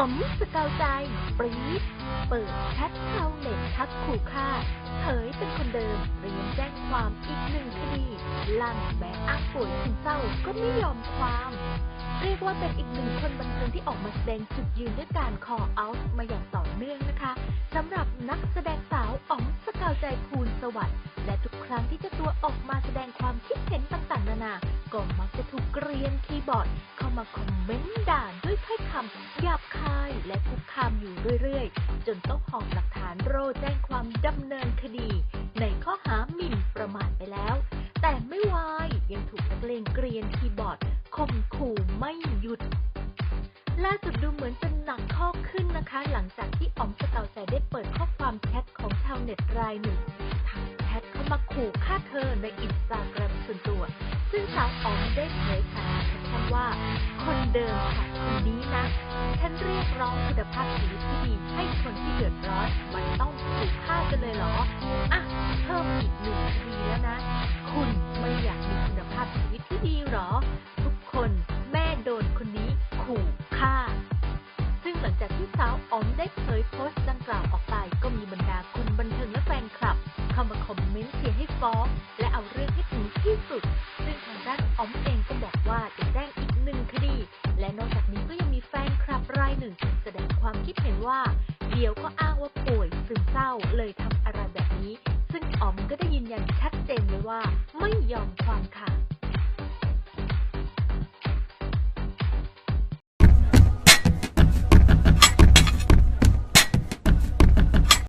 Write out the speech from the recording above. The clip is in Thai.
อ๋อมสกาวใจ ปรี๊ดเปิดแชทชาเน็ตทักขู่ฆ่าเผยเป็นคนเดิมเรียมแจ้งความอีกหนึ่งคดีลั่นแม้อ้างป่วยซึมเศร้าก็ไม่ยอมความ เรียกว่าเป็นอีกหนึ่งคนบันเทิงที่ออกมาแสดงจุดยืนด้วยการคอเอาท์มาอย่างต่อเนื่องนะคะสำหรับนักแสดงสาวอ๋อมสกาวใจภูลสวัสดิ์ ครั้งที่เจ้าตัวออกมาแสดงความคิดเห็นต่างๆ นานา ก็มักจะถูกเกรียนคีย์บอร์ด เข้ามาคอมเมนต์ด่าด้วยถ้อยคำหยาบคายและคุกคามอยู่เรื่อยๆ จนต้องหอบหลักฐานโรแจ้งความดำเนินคดี ในข้อหาหมิ่นประมาทไปแล้ว แต่ไม่วายยังถูกนักเลงเกรียนคีย์บอร์ดข่มขู่ไม่หยุดล่าสุดดูเหมือนจะหนักข้อขึ้นนะคะ หลังจากที่อ๋อมสกาวใจได้เปิดข้อความแชทของชาวเน็ตรายหนึ่ง มาขู่ฆ่าเธอในอินสตาแกรมส่วนตัว ซึ่งสาวอ๋อมได้เผยสารแคปชั่นว่า คนเดิมค่ะคนนี้นะ ฉันเรียกร้องคุณภาพชีวิตที่ดีให้ ฟ้อง และเอาเรื่องให้ถึงที่สุด ซึ่งทางด้านอ๋อมเองก็บอกว่าจะแจ้งอีกหนึ่งคดี และนอกจากนี้ก็ยังมีแฟนคลับรายหนึ่ง แสดงความคิดเห็นว่า เดี๋ยวก็อ้างว่าป่วยซึมเศร้าเลยทำอะไรแบบนี้ ซึ่งอ๋อมก็ได้ยืนยันชัดเจนเลยว่าไม่ยอมความค่ะ